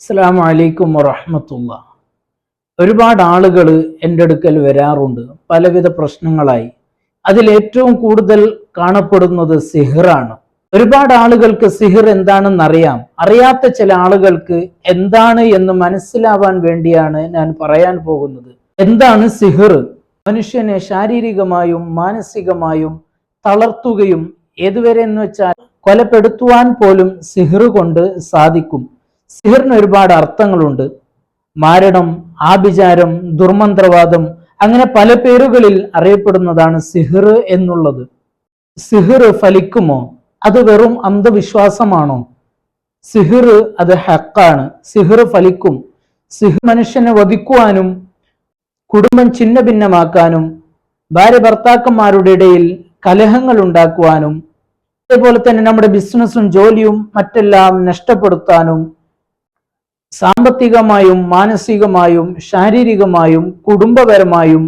അസ്സാം വലൈക്കും വറഹമത്തുള്ള. ഒരുപാട് ആളുകൾ എന്റെ അടുക്കൽ വരാറുണ്ട്. പലവിധ പ്രശ്നങ്ങളായി. അതിൽ ഏറ്റവും കൂടുതൽ കാണപ്പെടുന്നത് സിഹിറാണ്. ഒരുപാട് ആളുകൾക്ക് സിഹിർ എന്താണെന്ന് അറിയാം അറിയാത്ത ചില ആളുകൾക്ക് എന്താണ് എന്ന് മനസ്സിലാവാൻ വേണ്ടിയാണ് ഞാൻ പറയാൻ പോകുന്നത്. എന്താണ് സിഹിർ? മനുഷ്യനെ ശാരീരികമായും മാനസികമായും തളർത്തുകയും ഏതുവരെ എന്ന് വെച്ചാൽ കൊലപ്പെടുത്തുവാൻ പോലും സിഹിർ കൊണ്ട് സാധിക്കും. സിഹിറിന് ഒരുപാട് അർത്ഥങ്ങളുണ്ട്. മാരണം ആഭിചാരം ദുർമന്ത്രവാദം അങ്ങനെ പല പേരുകളിൽ അറിയപ്പെടുന്നതാണ് സിഹിർ എന്നുള്ളത്. സിഹിർ ഫലിക്കുമോ? അത് വെറും അന്ധവിശ്വാസമാണോ? സിഹിർ അത് ഹക്കാണ്. സിഹിർ ഫലിക്കും. സിഹിർ മനുഷ്യനെ വധിക്കുവാനും കുടുംബം ഛിന്ന ഭിന്നമാക്കാനും ഭാര്യ ഭർത്താക്കന്മാരുടെ ഇടയിൽ കലഹങ്ങൾ ഉണ്ടാക്കുവാനും അതേപോലെ തന്നെ നമ്മുടെ ബിസിനസ്സും ജോലിയും മറ്റെല്ലാം നഷ്ടപ്പെടുത്താനും സാമ്പത്തികമായും മാനസികമായും ശാരീരികമായും കുടുംബപരമായും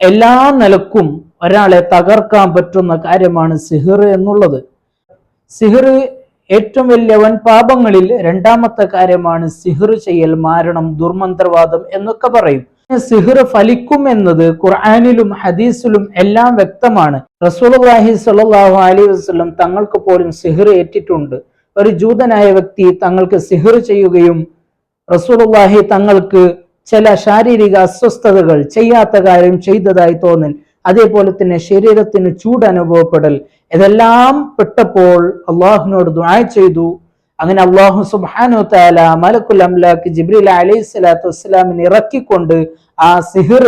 എല്ലാ നിലക്കും ഒരാളെ തകർക്കാൻ പറ്റുന്ന കാര്യമാണ് സിഹിർ എന്നുള്ളത്. സിഹിർ ഏറ്റവും വലിയ വൻ പാപങ്ങളിൽ രണ്ടാമത്തെ കാര്യമാണ് സിഹിർ ചെയ്യൽ മാരണം ദുർമന്ത്രവാദം എന്നൊക്കെ പറയും. സിഹിർ ഫലിക്കും എന്നത് ഖുർആാനിലും ഹദീസിലും എല്ലാം വ്യക്തമാണ്. റസൂൽഹി സാഹു അലൈഹി വസ്ലം തങ്ങൾക്ക് പോലും സിഹിർ ഏറ്റിട്ടുണ്ട്. ഒരു ജൂതനായ വ്യക്തി തങ്ങൾക്ക് സിഹിർ ചെയ്യുകയും റസൂലുള്ളാഹി തങ്ങൾക്ക് ചില ശാരീരിക അസ്വസ്ഥതകൾ ചെയ്യാത്ത കാര്യം ചെയ്തതായി തോന്നൽ. അതേപോലെ തന്നെ ശരീരത്തിന് ചൂട് അനുഭവപ്പെടൽ. ഇതെല്ലാം പെട്ടപ്പോൾ അള്ളാഹുവിനോട് ദുആ ചെയ്തു. അങ്ങനെ അള്ളാഹു സുബാനു താല മലക്കുൽ അംലാക്ക് ജിബ്രീൽ അലൈഹി സ്വലാത്തു വസ്സലാമിനെ ഇറക്കിക്കൊണ്ട് ആ സിഹിർ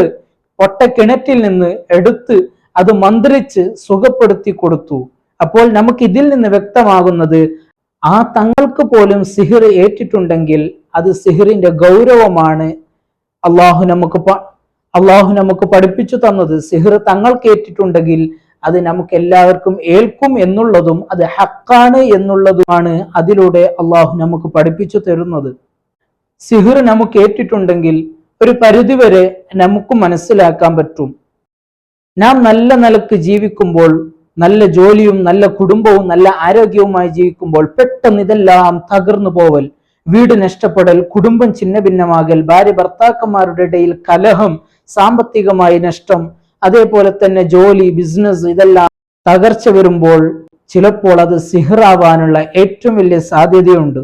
പൊട്ടക്കിണറ്റിൽ നിന്ന് എടുത്ത് അത് മന്ത്രിച്ച് സുഖപ്പെടുത്തി കൊടുത്തു. അപ്പോൾ നമുക്ക് ഇതിൽ നിന്ന് വ്യക്തമാകുന്നത് ആ തങ്ങൾക്ക് പോലും സിഹിർ ഏറ്റിട്ടുണ്ടെങ്കിൽ അത് സിഹിറിന്റെ ഗൗരവമാണ്. അള്ളാഹു നമുക്ക് അള്ളാഹു നമുക്ക് പഠിപ്പിച്ചു തന്നത് സിഹിർ തങ്ങൾക്ക് ഏറ്റിട്ടുണ്ടെങ്കിൽ അത് നമുക്ക് എല്ലാവർക്കും ഏൽക്കും എന്നുള്ളതും അത് ഹക്കാണ് എന്നുള്ളതുമാണ് അതിലൂടെ അള്ളാഹു നമുക്ക് പഠിപ്പിച്ചു തരുന്നത്. സിഹിർ നമുക്ക് ഏറ്റിട്ടുണ്ടെങ്കിൽ ഒരു പരിധിവരെ നമുക്ക് മനസ്സിലാക്കാൻ പറ്റും. നാം നല്ല നിലയ്ക്ക് ജീവിക്കുമ്പോൾ നല്ല ജോലിയും നല്ല കുടുംബവും നല്ല ആരോഗ്യവുമായി ജീവിക്കുമ്പോൾ പെട്ടെന്ന് ഇതെല്ലാം തകർന്നു പോവൽ വീട് നഷ്ടപ്പെടൽ കുടുംബം ചിന്ന ഭിന്നമാകൽ ഭാര്യ ഭർത്താക്കന്മാരുടെ ഇടയിൽ കലഹം സാമ്പത്തികമായി നഷ്ടം അതേപോലെ തന്നെ ജോലി ബിസിനസ് ഇതെല്ലാം തകർച്ച വരുമ്പോൾ ചിലപ്പോൾ അത് സിഹറാവാനുള്ള ഏറ്റവും വലിയ സാധ്യതയുണ്ട്.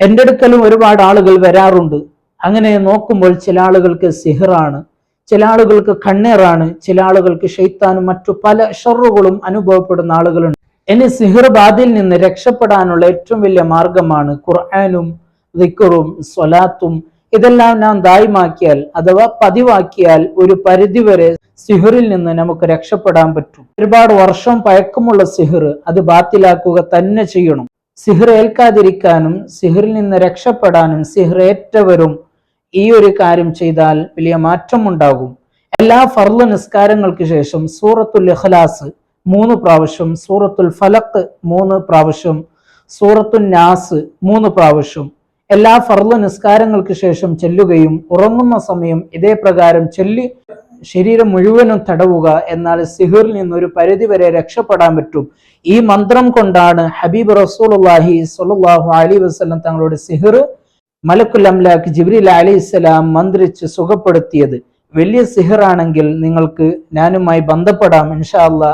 എന്റെ അടുക്കലും ഒരുപാട് ആളുകൾ വരാറുണ്ട്. അങ്ങനെ നോക്കുമ്പോൾ ചില ആളുകൾക്ക് സിഹറാണ് ചില ആളുകൾക്ക് കണ്ണേറാണ് ചില ആളുകൾക്ക് ഷെയ്ത്താനും മറ്റു പല ഷറുകളും അനുഭവപ്പെടുന്ന ആളുകളുണ്ട്. ഇനി സിഹിർ ബാദിൽ നിന്ന് രക്ഷപ്പെടാനുള്ള ഏറ്റവും വലിയ മാർഗമാണ് ഖുർആാനും ദിക്കറും സ്വലാത്തും ഇതെല്ലാം നാം ദായമാക്കിയാൽ അഥവാ പതിവാക്കിയാൽ ഒരു പരിധിവരെ സിഹറിൽ നിന്ന് നമുക്ക് രക്ഷപ്പെടാൻ പറ്റും. ഒരുപാട് വർഷം പഴക്കമുള്ള സിഹിർ അത് ബാത്തിലാക്കുക തന്നെ ചെയ്യണം. സിഹിർ ഏൽക്കാതിരിക്കാനും സിഹിറിൽ നിന്ന് രക്ഷപ്പെടാനും സിഹിർ ഏറ്റവരും ഈ ഒരു കാര്യം ചെയ്താൽ വലിയ മാറ്റമുണ്ടാകും. എല്ലാ ഫർൾ നിസ്കാരങ്ങൾക്ക് ശേഷം സൂറത്തുൽ ഇഖ്ലാസ് മൂന്ന് പ്രാവശ്യം സൂറത്തുൽ ഫലക്ക് മൂന്ന് പ്രാവശ്യം സൂറത്തുൽ നാസ് മൂന്ന് പ്രാവശ്യം എല്ലാ ഫർൾ നിസ്കാരങ്ങൾക്ക് ശേഷം ചെല്ലുകയും ഉറങ്ങുന്ന സമയം ഇതേ പ്രകാരം ചെല്ലി ശരീരം മുഴുവനും തടവുക എന്നാൽ സിഹിറിൽ നിന്ന് ഒരു പരിധിവരെ രക്ഷപ്പെടാൻ പറ്റും. ഈ മന്ത്രം കൊണ്ടാണ് ഹബീബ് റസൂലുള്ളാഹി സ്വല്ലല്ലാഹു അലൈഹി വസല്ലം തങ്ങളുടെ സിഹിർ മലക്കുൽ അംലാഖ് ജിബ്രീൽ അലൈഹി സ്വലാം മന്ത്രിച്ച് സുഖപ്പെടുത്തിയത്. വലിയ സിഹിറാണെങ്കിൽ നിങ്ങൾക്ക് ഞാനുമായി ബന്ധപ്പെടാം. ഇൻഷാ അല്ലാ